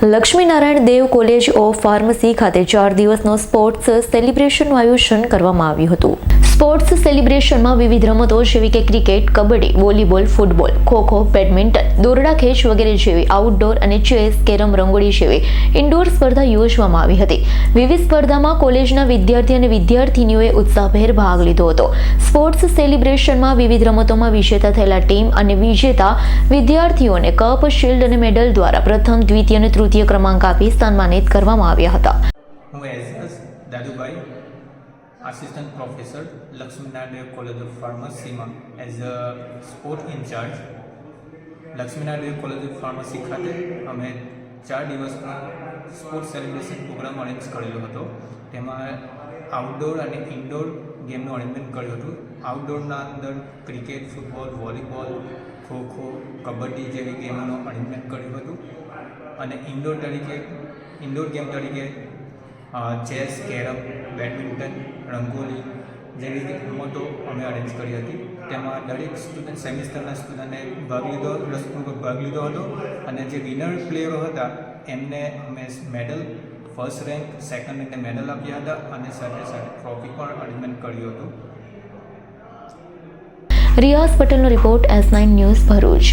Laxminarayan Dev college of pharmacy ખાતે ચાર દિવસનો સ્પોર્ટ્સ સેલિબ્રેશનનું આયોજન કરવામાં આવ્યું હતું. સ્પોર્ટ્સ સેલિબ્રેશનમાં વિવિધ રમતો જેવી કે cricket, kabaddi, volleyball, football, kho kho, badminton, દોરડા ખેંચ વગેરે જેવી આઉટડોર અને ચેસ કેરમ રંગોળી જેવી ઇન્ડોર સ્પર્ધા યોજવામાં આવી હતી. વિવિધ સ્પર્ધામાં કોલેજના વિદ્યાર્થી અને વિદ્યાર્થીનીઓએ ઉત્સાહભેર ભાગ લીધો હતો. સ્પોર્ટ્સ સેલિબ્રેશનમાં વિવિધ રમતોમાં વિજેતા થયેલા ટીમ અને વિજેતા વિદ્યાર્થીઓને કપ, શિલ્ડ અને મેડલ દ્વારા પ્રથમ, દ્વિતીય અને તૃતીય ક્રમાંક આપી સન્માનિત કરવામાં આવ્યા હતા. Dadubhai assistant professor Laxminarayan college of ફાર્મસીમાં as a sport in charge Laxminarayan college of pharmacy ખાતે અમે ચાર દિવસનો સ્પોર્ટ સેલિબ્રેશન પ્રોગ્રામ અરેન્જ કરેલો હતો. તેમાં આઉટડોર અને ઇન્ડોર ગેમનું અરેન્જમેન્ટ કર્યું હતું. આઉટડોરના અંદર cricket football volleyball kho kho, kabaddi જેવી ગેમોનું અરેન્જમેન્ટ કર્યું હતું. અને ઇન્ડોર તરીકે ઇન્ડોર ગેમ તરીકે ચેસ, કેરમ, બેડમિન્ટન, રંગોલી જેવી રમતો અમે અરેન્જ કરી હતી. તેમાં દરેક સ્ટુડન્ટ સેમિસ્ટરના સ્ટુડન્ટે ભાગ લીધો રસપૂર્વક ભાગ લીધો હતો અને જે વિનર પ્લેયરો હતા, એમને અમે મેડલ ફર્સ્ટ રેન્ક સેકન્ડ રેન્કને મેડલ આપ્યા હતા અને સાથે સાથે ટ્રોફી પણ અરેન્જમેન્ટ કર્યું હતું. રિયાઝ પટેલનો report S nine news Bharuch.